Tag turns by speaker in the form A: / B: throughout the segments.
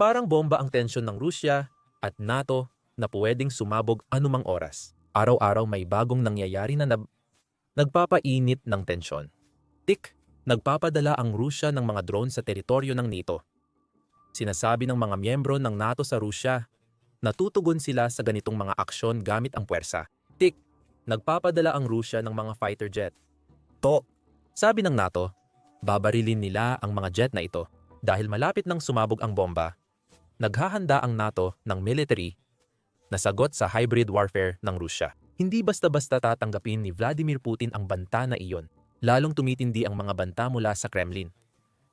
A: Parang bomba ang tensyon ng Rusya at NATO na pwedeng sumabog anumang oras. Araw-araw may bagong nangyayari na nab- nagpapainit ng tensyon. Tik, nagpapadala ang Rusya ng mga drone sa teritoryo ng NATO. Sinasabi ng mga miyembro ng NATO sa Rusya na tutugon sila sa ganitong mga aksyon gamit ang puwersa. Tik, nagpapadala ang Rusya ng mga fighter jet. To, sabi ng NATO, babarilin nila ang mga jet na ito dahil malapit nang sumabog ang bomba. Naghahanda ang NATO ng military na sagot sa hybrid warfare ng Rusya. Hindi basta-basta tatanggapin ni Vladimir Putin ang banta na iyon. Lalong tumitindi ang mga banta mula sa Kremlin.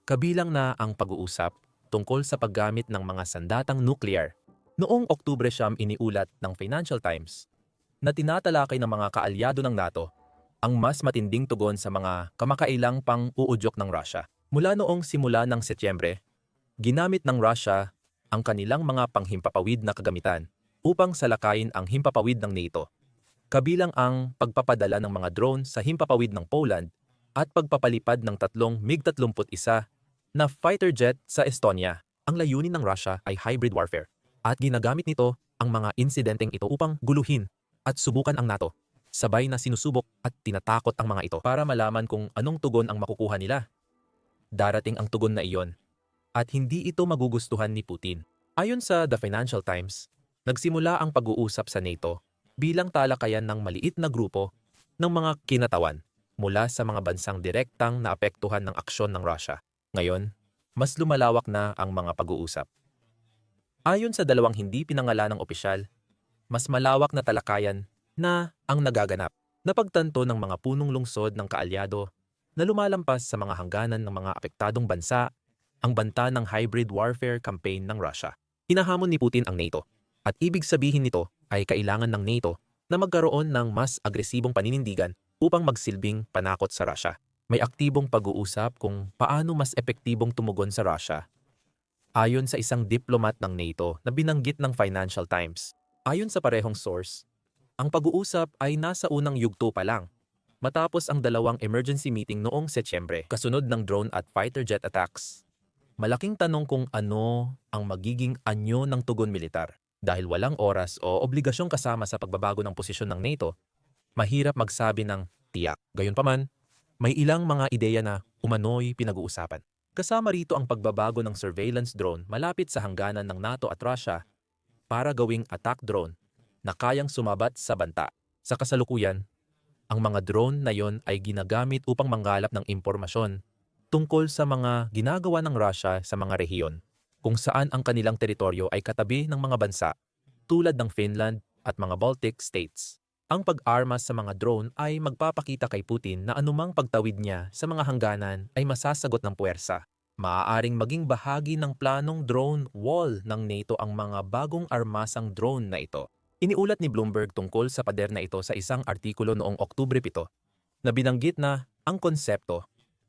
A: Kabilang na ang pag-uusap tungkol sa paggamit ng mga sandatang nuclear. Noong Oktubre siyam iniulat ng Financial Times na tinatalakay ng mga kaalyado ng NATO ang mas matinding tugon sa mga kamakailang pang-uudyok ng Russia. Mula noong simula ng Setyembre, ginamit ng Russia ang kanilang mga panghimpapawid na kagamitan upang salakayin ang himpapawid ng NATO. Kabilang ang pagpapadala ng mga drone sa himpapawid ng Poland at pagpapalipad ng tatlong MiG-31 na fighter jet sa Estonia. Ang layunin ng Russia ay hybrid warfare at ginagamit nito ang mga insidenteng ito upang guluhin at subukan ang NATO. Sabay na sinusubok at tinatakot ang mga ito para malaman kung anong tugon ang makukuha nila. Darating ang tugon na iyon at hindi ito magugustuhan ni Putin. Ayon sa The Financial Times, nagsimula ang pag-uusap sa NATO bilang talakayan ng maliit na grupo ng mga kinatawan mula sa mga bansang direktang naapektuhan ng aksyon ng Russia. Ngayon, mas lumalawak na ang mga pag-uusap. Ayon sa dalawang hindi pinangalanang opisyal, mas malawak na talakayan na ang nagaganap. Napagtanto ng mga punong lungsod ng kaalyado na lumalampas sa mga hangganan ng mga apektadong bansa ang banta ng hybrid warfare campaign ng Russia. Hinahamon ni Putin ang NATO at ibig sabihin nito ay kailangan ng NATO na magkaroon ng mas agresibong paninindigan upang magsilbing panakot sa Russia. May aktibong pag-uusap kung paano mas epektibong tumugon sa Russia. Ayon sa isang diplomat ng NATO na binanggit ng Financial Times, ayon sa parehong source, ang pag-uusap ay nasa unang yugto pa lang matapos ang dalawang emergency meeting noong Setyembre kasunod ng drone at fighter jet attacks. Malaking tanong kung ano ang magiging anyo ng tugon militar. Dahil walang oras o obligasyong kasama sa pagbabago ng posisyon ng NATO, mahirap magsabi ng tiyak. Gayunpaman, may ilang mga ideya na umano'y pinag-uusapan. Kasama rito ang pagbabago ng surveillance drone malapit sa hangganan ng NATO at Russia para gawing attack drone na kayang sumabat sa banta. Sa kasalukuyan, ang mga drone na yon ay ginagamit upang manggalap ng impormasyon tungkol sa mga ginagawa ng Russia sa mga rehiyon kung saan ang kanilang teritoryo ay katabi ng mga bansa tulad ng Finland at mga Baltic states. Ang pag-armas sa mga drone ay magpapakita kay Putin na anumang pagtawid niya sa mga hangganan ay masasagot ng puwersa. Maaaring maging bahagi ng planong drone wall ng NATO ang mga bagong armasang drone na ito. Iniulat ni Bloomberg tungkol sa pader na ito sa isang artikulo noong Oktubre 7 na binanggit na ang konsepto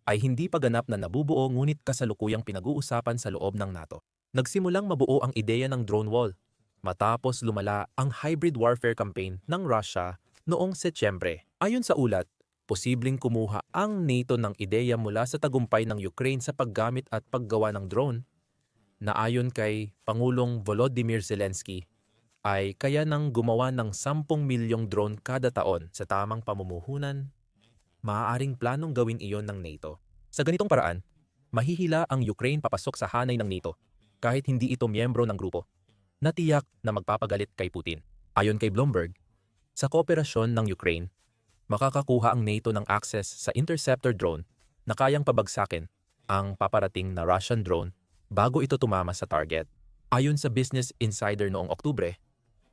A: ay hindi pa ganap na nabubuo ngunit kasalukuyang pinag-uusapan sa loob ng NATO. Nagsimulang mabuo ang ideya ng drone wall matapos lumala ang hybrid warfare campaign ng Russia noong Setyembre. Ayon sa ulat, posibleng kumuha ang NATO ng ideya mula sa tagumpay ng Ukraine sa paggamit at paggawa ng drone na ayon kay Pangulong Volodymyr Zelensky ay kaya nang gumawa ng 10 milyong drone kada taon sa tamang pamumuhunan maaaring planong gawin iyon ng NATO. Sa ganitong paraan, mahihila ang Ukraine papasok sa hanay ng NATO kahit hindi ito miyembro ng grupo. Natiyak na magpapagalit kay Putin. Ayon kay Bloomberg, sa kooperasyon ng Ukraine, makakakuha ang NATO ng access sa interceptor drone na kayang pabagsakin ang paparating na Russian drone bago ito tumama sa target. Ayon sa Business Insider noong Oktubre,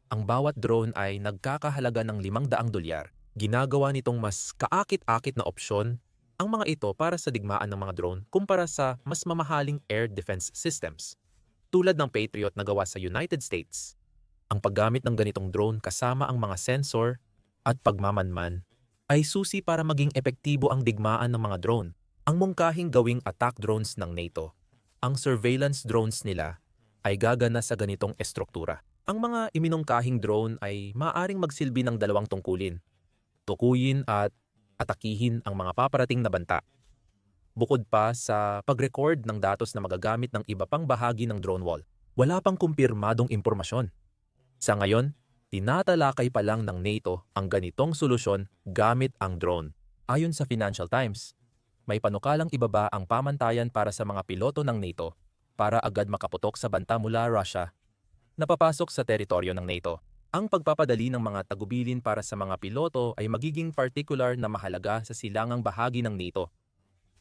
A: ang bawat drone ay nagkakahalaga ng 500 dolyar ginagawa nitong mas kaakit-akit na opsyon ang mga ito para sa digmaan ng mga drone kumpara sa mas mamahaling air defense systems, tulad ng Patriot na gawa sa United States. Ang paggamit ng ganitong drone kasama ang mga sensor at pagmamanman ay susi para maging epektibo ang digmaan ng mga drone. Ang mungkahing gawing attack drones ng NATO, ang surveillance drones nila ay gagana sa ganitong estruktura. Ang mga iminungkahing drone ay maaring magsilbi ng dalawang tungkulin tukuyin at atakihin ang mga paparating na banta. Bukod pa sa pag-record ng datos na magagamit ng iba pang bahagi ng drone wall. Wala pang kumpirmadong impormasyon. Sa ngayon, tinatalakay pa lang ng NATO ang ganitong solusyon gamit ang drone. Ayon sa Financial Times, may panukalang ibaba ang pamantayan para sa mga piloto ng NATO para agad makaputok sa banta mula Russia na papasok sa teritoryo ng NATO. Ang pagpapadali ng mga tagubilin para sa mga piloto ay magiging particular na mahalaga sa silangang bahagi ng NATO,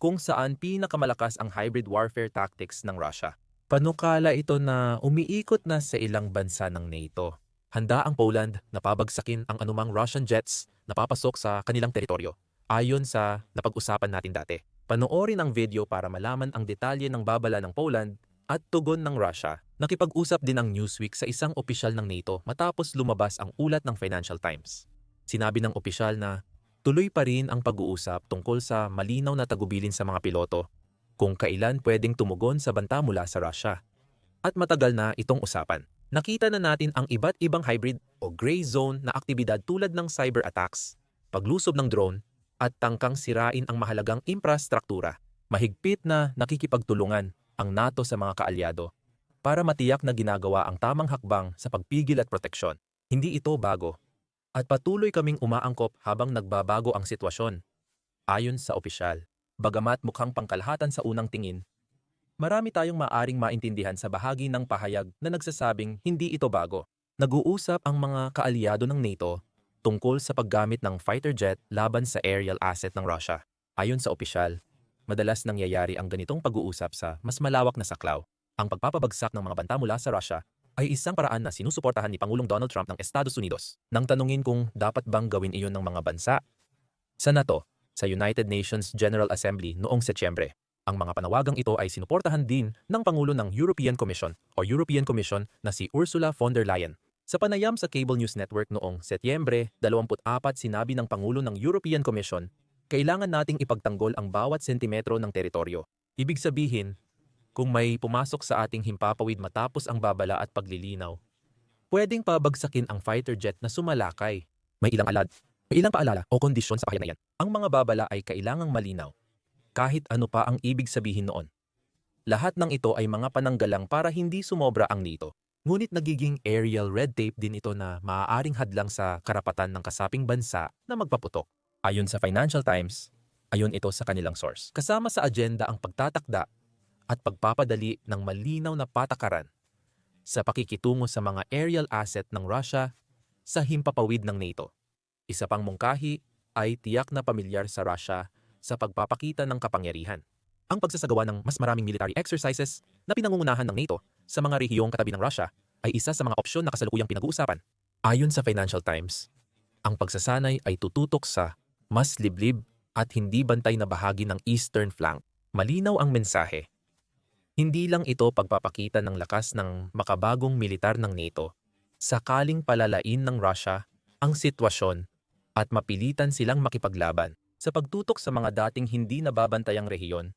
A: kung saan pinakamalakas ang hybrid warfare tactics ng Russia. Panukala ito na umiikot na sa ilang bansa ng NATO. Handa ang Poland na pabagsakin ang anumang Russian jets na papasok sa kanilang teritoryo, ayon sa napag-usapan natin dati. Panoorin ang video para malaman ang detalye ng babala ng Poland at tugon ng Russia. Nakipag-usap din ang Newsweek sa isang opisyal ng NATO matapos lumabas ang ulat ng Financial Times. Sinabi ng opisyal na tuloy pa rin ang pag-uusap tungkol sa malinaw na tagubilin sa mga piloto kung kailan pwedeng tumugon sa banta mula sa Russia. At matagal na itong usapan. Nakita na natin ang iba't ibang hybrid o gray zone na aktibidad tulad ng cyber attacks, paglusob ng drone, at tangkang sirain ang mahalagang infrastruktura. Mahigpit na nakikipagtulungan ang NATO sa mga kaalyado para matiyak na ginagawa ang tamang hakbang sa pagpigil at proteksyon. Hindi ito bago. At patuloy kaming umaangkop habang nagbabago ang sitwasyon. Ayon sa opisyal. Bagamat mukhang pangkalahatan sa unang tingin, marami tayong maaring maintindihan sa bahagi ng pahayag na nagsasabing hindi ito bago. Nag-uusap ang mga kaalyado ng NATO tungkol sa paggamit ng fighter jet laban sa aerial asset ng Russia. Ayon sa opisyal, madalas nangyayari ang ganitong pag-uusap sa mas malawak na saklaw. Ang pagpapabagsak ng mga banta mula sa Russia ay isang paraan na sinusuportahan ni Pangulong Donald Trump ng Estados Unidos. Nang tanungin kung dapat bang gawin iyon ng mga bansa, sa NATO, sa United Nations General Assembly noong Setyembre. Ang mga panawagang ito ay sinuportahan din ng Pangulo ng European Commission o European Commission na si Ursula von der Leyen. Sa panayam sa Cable News Network noong Setyembre 24 sinabi ng Pangulo ng European Commission, kailangan nating ipagtanggol ang bawat sentimetro ng teritoryo. Ibig sabihin, kung may pumasok sa ating himpapawid matapos ang babala at paglilinaw, pwedeng pabagsakin ang fighter jet na sumalakay. May ilang alad may ilang paalala o kondisyon sa kahinayan. Ang mga babala ay kailangang malinaw, kahit ano pa ang ibig sabihin noon. Lahat ng ito ay mga pananggalang para hindi sumobra ang NATO. Ngunit nagiging aerial red tape din ito na maaaring hadlang sa karapatan ng kasaping bansa na magpaputok. Ayon sa Financial Times, ayon ito sa kanilang source. Kasama sa agenda ang pagtatakda at pagpapadali ng malinaw na patakaran sa pakikitungo sa mga aerial asset ng Russia sa himpapawid ng NATO. Isa pang mungkahi ay tiyak na pamilyar sa Russia sa pagpapakita ng kapangyarihan. Ang pagsasagawa ng mas maraming military exercises na pinangungunahan ng NATO sa mga rehiyong katabi ng Russia ay isa sa mga opsyon na kasalukuyang pinag-uusapan. Ayon sa Financial Times, ang pagsasanay ay tututok sa mas liblib at hindi bantay na bahagi ng eastern flank. Malinaw ang mensahe. Hindi lang ito pagpapakita ng lakas ng makabagong militar ng NATO. Sakaling palalain ng Russia ang sitwasyon at mapilitan silang makipaglaban sa pagtutok sa mga dating hindi nababantayang rehiyon.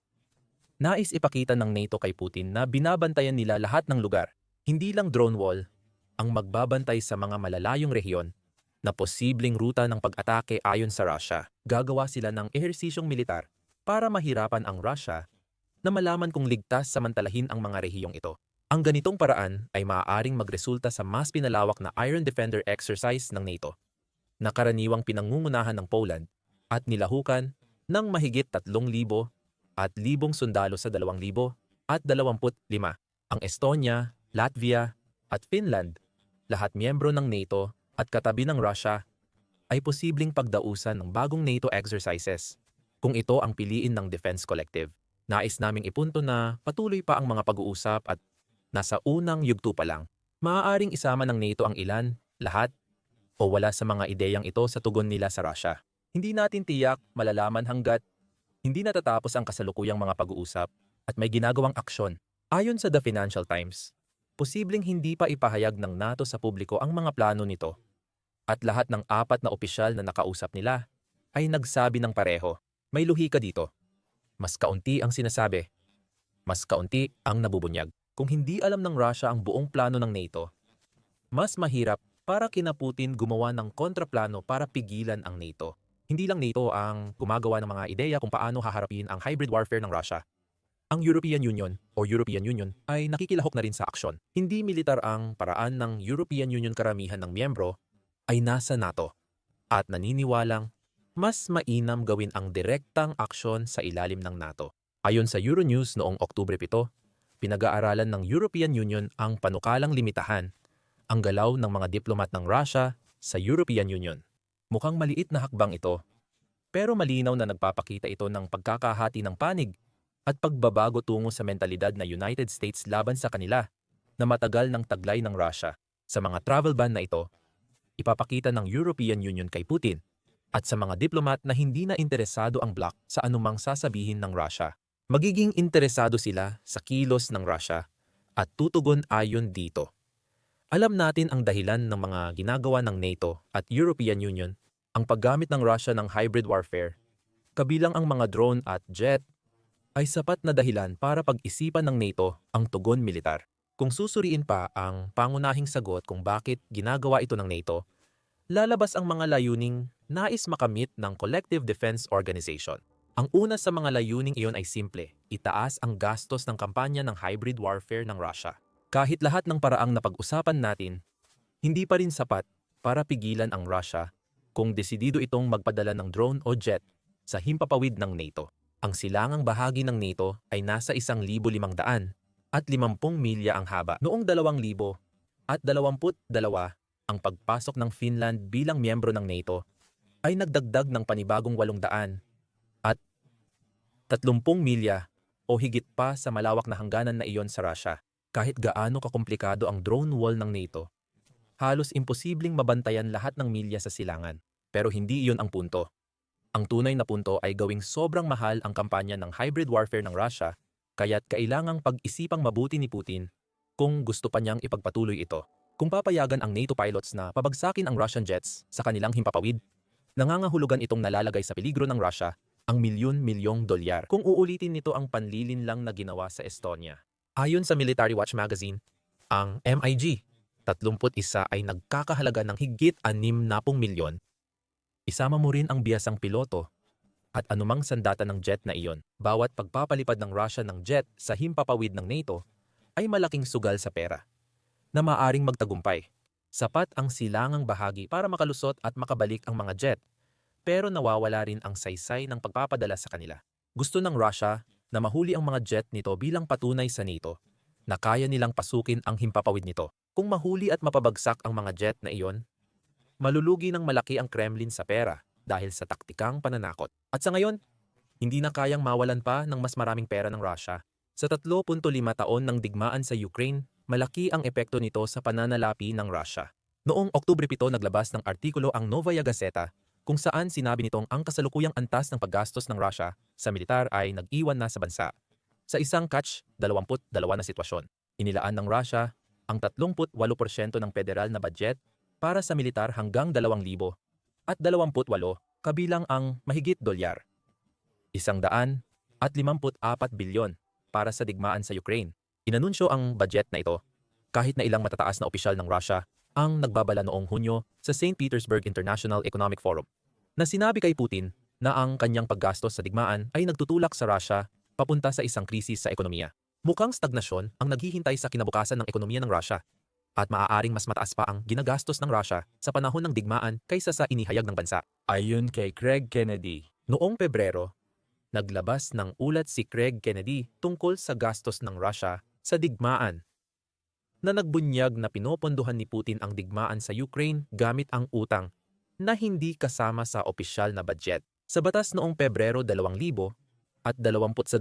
A: Nais ipakita ng NATO kay Putin na binabantayan nila lahat ng lugar, hindi lang drone wall, ang magbabantay sa mga malalayong rehiyon na posibleng ruta ng pag-atake ayon sa Russia. Gagawa sila ng ehersisyong militar para mahirapan ang Russia na malaman kung ligtas samantalahin ang mga rehiyong ito. Ang ganitong paraan ay maaaring magresulta sa mas pinalawak na Iron Defender exercise ng NATO na karaniwang pinangungunahan ng Poland at nilahukan ng mahigit 3,000 at libong sundalo sa 2,000 at 25. Ang Estonia, Latvia at Finland, lahat miyembro ng NATO at katabi ng Russia, ay posibleng pagdausan ng bagong NATO exercises kung ito ang piliin ng Defense Collective. Nais naming ipunto na patuloy pa ang mga pag-uusap at nasa unang yugto pa lang. Maaaring isama ng NATO ang ilan, lahat o wala sa mga ideyang ito sa tugon nila sa Russia. Hindi natin tiyak malalaman hanggat hindi natatapos ang kasalukuyang mga pag-uusap at may ginagawang aksyon. Ayon sa The Financial Times, posibleng hindi pa ipahayag ng NATO sa publiko ang mga plano nito at lahat ng apat na opisyal na nakausap nila ay nagsabi ng pareho. May luhi ka dito. Mas kaunti ang sinasabi. Mas kaunti ang nabubunyag. Kung hindi alam ng Russia ang buong plano ng NATO, mas mahirap para kina Putin gumawa ng kontraplano para pigilan ang NATO. Hindi lang NATO ang gumagawa ng mga ideya kung paano haharapin ang hybrid warfare ng Russia. ang European Union o European Union ay nakikilahok na rin sa aksyon. Hindi militar ang paraan ng European Union karamihan ng miyembro ay nasa NATO at naniniwalang mas mainam gawin ang direktang aksyon sa ilalim ng NATO. Ayon sa Euronews noong Oktubre 7, pinag-aaralan ng European Union ang panukalang limitahan ang galaw ng mga diplomat ng Russia sa European Union. Mukhang maliit na hakbang ito, pero malinaw na nagpapakita ito ng pagkakahati ng panig at pagbabago tungo sa mentalidad na United States laban sa kanila na matagal ng taglay ng Russia. Sa mga travel ban na ito, ipapakita ng European Union kay Putin at sa mga diplomat na hindi na interesado ang bloc sa anumang sasabihin ng Russia. Magiging interesado sila sa kilos ng Russia at tutugon ayon dito. Alam natin ang dahilan ng mga ginagawa ng NATO at European Union ang paggamit ng Russia ng hybrid warfare, kabilang ang mga drone at jet ay sapat na dahilan para pag-isipan ng NATO ang tugon militar. Kung susuriin pa ang pangunahing sagot kung bakit ginagawa ito ng NATO, lalabas ang mga layuning nais makamit ng Collective Defense Organization. Ang una sa mga layuning iyon ay simple, itaas ang gastos ng kampanya ng hybrid warfare ng Russia. Kahit lahat ng paraang napag-usapan natin, hindi pa rin sapat para pigilan ang Russia kung desidido itong magpadala ng drone o jet sa himpapawid ng NATO. Ang silangang bahagi ng NATO ay nasa 1,500 at 50 milya ang haba. Noong 2,000 at 22 ang pagpasok ng Finland bilang miyembro ng NATO ay nagdagdag ng panibagong 800 at 30 milya o higit pa sa malawak na hangganan na iyon sa Russia. Kahit gaano kakomplikado ang drone wall ng NATO, halos imposibleng mabantayan lahat ng milya sa silangan. Pero hindi iyon ang punto. Ang tunay na punto ay gawing sobrang mahal ang kampanya ng hybrid warfare ng Russia, kaya't kailangang pag-isipang mabuti ni Putin kung gusto pa niyang ipagpatuloy ito. Kung papayagan ang NATO pilots na pabagsakin ang Russian jets sa kanilang himpapawid, nangangahulugan itong nalalagay sa peligro ng Russia ang milyon-milyong dolyar kung uulitin nito ang panlilin lang na ginawa sa Estonia. Ayon sa Military Watch magazine, ang MiG 31 ay nagkakahalaga ng higit 60 milyon Isama mo rin ang biyasang piloto at anumang sandata ng jet na iyon. Bawat pagpapalipad ng Russia ng jet sa himpapawid ng NATO ay malaking sugal sa pera na maaring magtagumpay. Sapat ang silangang bahagi para makalusot at makabalik ang mga jet pero nawawala rin ang saysay ng pagpapadala sa kanila. Gusto ng Russia na mahuli ang mga jet nito bilang patunay sa NATO na kaya nilang pasukin ang himpapawid nito. Kung mahuli at mapabagsak ang mga jet na iyon, malulugi ng malaki ang Kremlin sa pera dahil sa taktikang pananakot. At sa ngayon, hindi na kayang mawalan pa ng mas maraming pera ng Russia. Sa 3.5 taon ng digmaan sa Ukraine, malaki ang epekto nito sa pananalapi ng Russia. Noong Oktubre 7 naglabas ng artikulo ang Novaya Gazeta kung saan sinabi nitong ang kasalukuyang antas ng paggastos ng Russia sa militar ay nag-iwan na sa bansa. Sa isang catch 22 na sitwasyon, inilaan ng Russia ang 38% ng federal na budget para sa militar hanggang 2,000 at 28 kabilang ang mahigit dolyar. Isang daan at 54 bilyon para sa digmaan sa Ukraine. Inanunsyo ang budget na ito kahit na ilang matataas na opisyal ng Russia ang nagbabala noong Hunyo sa St. Petersburg International Economic Forum na sinabi kay Putin na ang kanyang paggastos sa digmaan ay nagtutulak sa Russia papunta sa isang krisis sa ekonomiya. Mukhang stagnasyon ang naghihintay sa kinabukasan ng ekonomiya ng Russia at maaaring mas mataas pa ang ginagastos ng Russia sa panahon ng digmaan kaysa sa inihayag ng bansa. Ayon kay Craig Kennedy, noong Pebrero, naglabas ng ulat si Craig Kennedy tungkol sa gastos ng Russia sa digmaan na nagbunyag na pinopondohan ni Putin ang digmaan sa Ukraine gamit ang utang na hindi kasama sa opisyal na budget. Sa batas noong Pebrero 2000 at 22,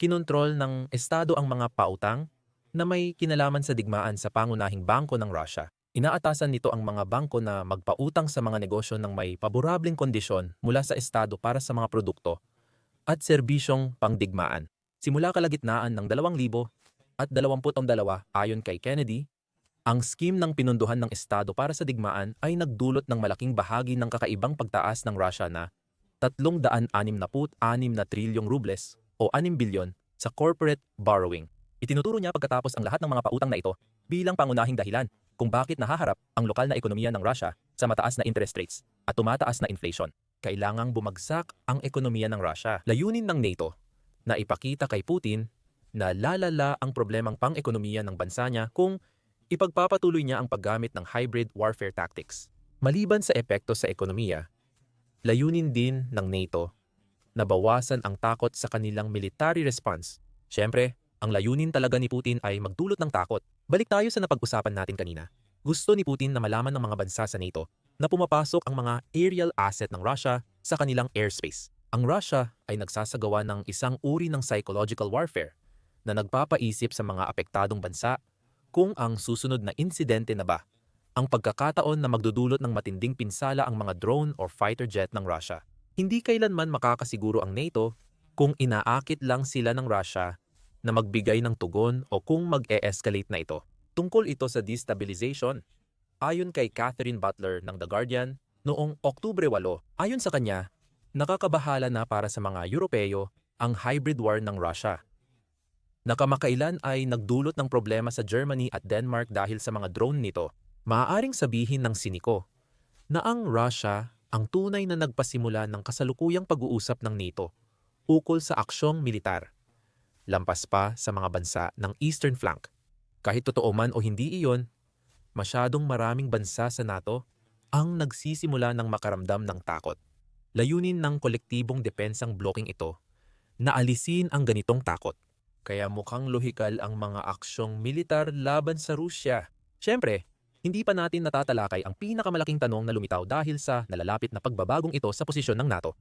A: kinontrol ng Estado ang mga pautang na may kinalaman sa digmaan sa pangunahing bangko ng Russia. Inaatasan nito ang mga bangko na magpautang sa mga negosyo ng may paborableng kondisyon mula sa Estado para sa mga produkto at serbisyong pangdigmaan. Simula kalagitnaan ng 2000 at 22 ayon kay Kennedy, ang scheme ng pinunduhan ng Estado para sa digmaan ay nagdulot ng malaking bahagi ng kakaibang pagtaas ng Russia na 366 na trilyong rubles o 6 bilyon sa corporate borrowing. Itinuturo niya pagkatapos ang lahat ng mga pautang na ito bilang pangunahing dahilan kung bakit nahaharap ang lokal na ekonomiya ng Russia sa mataas na interest rates at tumataas na inflation. Kailangang bumagsak ang ekonomiya ng Russia. Layunin ng NATO na ipakita kay Putin na lalala ang problemang pang-ekonomiya ng bansa niya kung ipagpapatuloy niya ang paggamit ng hybrid warfare tactics. Maliban sa epekto sa ekonomiya, layunin din ng NATO na bawasan ang takot sa kanilang military response. Siyempre, ang layunin talaga ni Putin ay magdulot ng takot. Balik tayo sa napag-usapan natin kanina. Gusto ni Putin na malaman ng mga bansa sa NATO na pumapasok ang mga aerial asset ng Russia sa kanilang airspace. Ang Russia ay nagsasagawa ng isang uri ng psychological warfare na nagpapaisip sa mga apektadong bansa kung ang susunod na insidente na ba ang pagkakataon na magdudulot ng matinding pinsala ang mga drone or fighter jet ng Russia. Hindi kailanman makakasiguro ang NATO kung inaakit lang sila ng Russia na magbigay ng tugon o kung mag-e-escalate na ito. Tungkol ito sa destabilization. Ayon kay Catherine Butler ng The Guardian, noong Oktubre 8, ayon sa kanya, nakakabahala na para sa mga Europeo ang hybrid war ng Russia. Nakamakailan ay nagdulot ng problema sa Germany at Denmark dahil sa mga drone nito Maaaring sabihin ng siniko na ang Russia ang tunay na nagpasimula ng kasalukuyang pag-uusap ng NATO ukol sa aksyong militar, lampas pa sa mga bansa ng Eastern Flank. Kahit totoo man o hindi iyon, masyadong maraming bansa sa NATO ang nagsisimula ng makaramdam ng takot. Layunin ng kolektibong depensang blocking ito na alisin ang ganitong takot. Kaya mukhang lohikal ang mga aksyong militar laban sa Rusya. Siyempre, hindi pa natin natatalakay ang pinakamalaking tanong na lumitaw dahil sa nalalapit na pagbabagong ito sa posisyon ng NATO.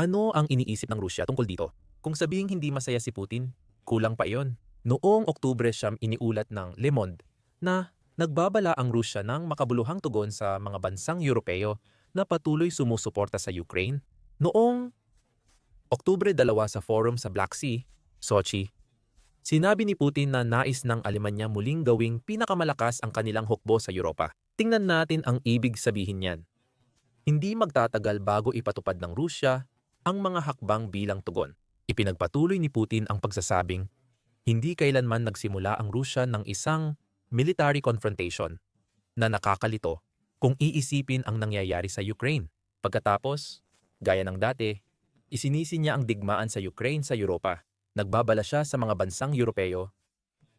A: Ano ang iniisip ng Rusya tungkol dito? Kung sabihing hindi masaya si Putin, kulang pa iyon. Noong Oktubre siyam iniulat ng Le Monde na nagbabala ang Rusya ng makabuluhang tugon sa mga bansang Europeo na patuloy sumusuporta sa Ukraine. Noong Oktubre 2 sa forum sa Black Sea, Sochi, Sinabi ni Putin na nais ng Alemanya muling gawing pinakamalakas ang kanilang hukbo sa Europa. Tingnan natin ang ibig sabihin niyan. Hindi magtatagal bago ipatupad ng Rusya ang mga hakbang bilang tugon. Ipinagpatuloy ni Putin ang pagsasabing, hindi kailanman nagsimula ang Rusya ng isang military confrontation na nakakalito kung iisipin ang nangyayari sa Ukraine. Pagkatapos, gaya ng dati, isinisi niya ang digmaan sa Ukraine sa Europa Nagbabala siya sa mga bansang Europeo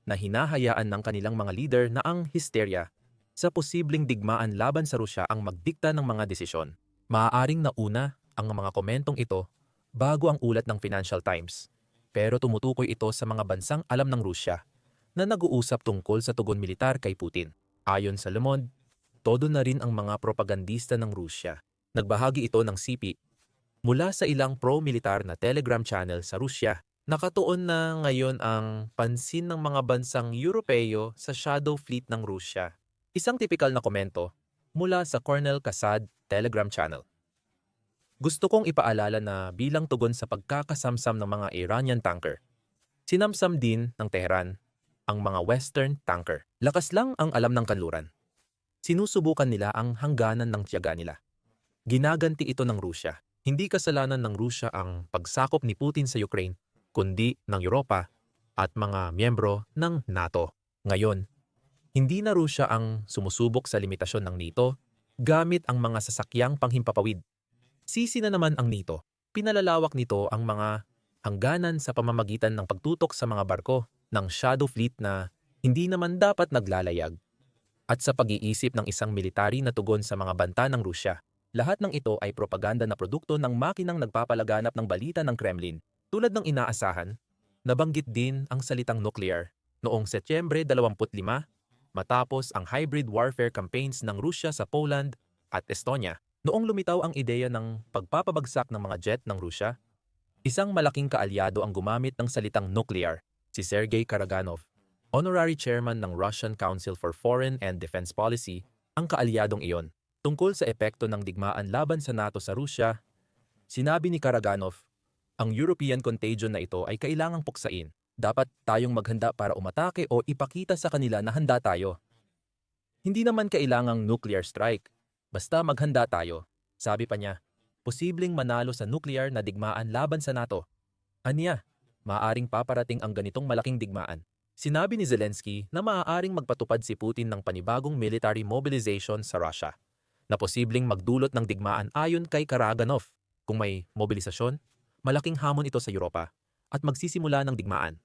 A: na hinahayaan ng kanilang mga leader na ang hysteria sa posibleng digmaan laban sa Rusya ang magdikta ng mga desisyon. Maaaring nauna ang mga komentong ito bago ang ulat ng Financial Times, pero tumutukoy ito sa mga bansang alam ng Rusya na nag-uusap tungkol sa tugon militar kay Putin. Ayon sa Le todo na rin ang mga propagandista ng Rusya. Nagbahagi ito ng CP mula sa ilang pro-militar na Telegram channel sa Rusya Nakatuon na ngayon ang pansin ng mga bansang Europeo sa shadow fleet ng Rusya. Isang tipikal na komento mula sa Colonel Kasad Telegram channel. Gusto kong ipaalala na bilang tugon sa pagkakasamsam ng mga Iranian tanker, sinamsam din ng Tehran ang mga Western tanker. Lakas lang ang alam ng kanluran. Sinusubukan nila ang hangganan ng tiyaga nila. Ginaganti ito ng Rusya. Hindi kasalanan ng Rusya ang pagsakop ni Putin sa Ukraine kundi ng Europa at mga miyembro ng NATO. Ngayon, hindi na Rusya ang sumusubok sa limitasyon ng NATO gamit ang mga sasakyang panghimpapawid. Sisi na naman ang NATO. Pinalalawak nito ang mga hangganan sa pamamagitan ng pagtutok sa mga barko ng Shadow Fleet na hindi naman dapat naglalayag at sa pag-iisip ng isang military na tugon sa mga banta ng Rusya. Lahat ng ito ay propaganda na produkto ng makinang nagpapalaganap ng balita ng Kremlin tulad ng inaasahan, nabanggit din ang salitang nuclear noong Setyembre 25 matapos ang hybrid warfare campaigns ng Rusya sa Poland at Estonia. Noong lumitaw ang ideya ng pagpapabagsak ng mga jet ng Rusya, isang malaking kaalyado ang gumamit ng salitang nuclear, si Sergei Karaganov, honorary chairman ng Russian Council for Foreign and Defense Policy, ang kaalyadong iyon. Tungkol sa epekto ng digmaan laban sa NATO sa Rusya, sinabi ni Karaganov ang European contagion na ito ay kailangang puksain. Dapat tayong maghanda para umatake o ipakita sa kanila na handa tayo. Hindi naman kailangang nuclear strike. Basta maghanda tayo. Sabi pa niya, posibleng manalo sa nuclear na digmaan laban sa NATO. Aniya, maaaring paparating ang ganitong malaking digmaan. Sinabi ni Zelensky na maaaring magpatupad si Putin ng panibagong military mobilization sa Russia na posibleng magdulot ng digmaan ayon kay Karaganov. Kung may mobilisasyon, malaking hamon ito sa Europa at magsisimula ng digmaan.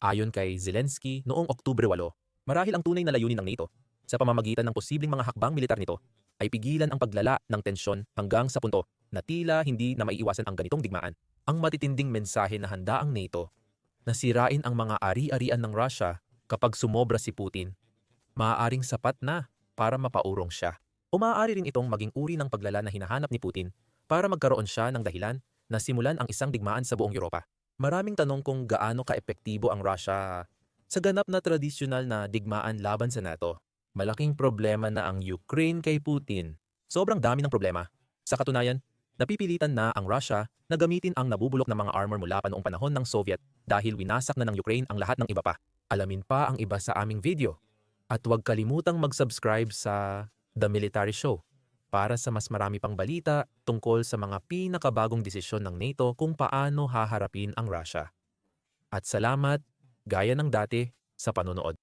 A: Ayon kay Zelensky noong Oktubre 8, marahil ang tunay na layunin ng NATO sa pamamagitan ng posibleng mga hakbang militar nito ay pigilan ang paglala ng tensyon hanggang sa punto na tila hindi na maiiwasan ang ganitong digmaan. Ang matitinding mensahe na handa ang NATO na sirain ang mga ari-arian ng Russia kapag sumobra si Putin, maaaring sapat na para mapaurong siya. O maaari rin itong maging uri ng paglala na hinahanap ni Putin para magkaroon siya ng dahilan na simulan ang isang digmaan sa buong Europa. Maraming tanong kung gaano kaepektibo ang Russia sa ganap na tradisyonal na digmaan laban sa NATO. Malaking problema na ang Ukraine kay Putin. Sobrang dami ng problema. Sa katunayan, napipilitan na ang Russia na gamitin ang nabubulok na mga armor mula pa noong panahon ng Soviet dahil winasak na ng Ukraine ang lahat ng iba pa. Alamin pa ang iba sa aming video. At huwag kalimutang mag-subscribe sa The Military Show para sa mas marami pang balita tungkol sa mga pinakabagong desisyon ng NATO kung paano haharapin ang Russia. At salamat, gaya ng dati, sa panonood.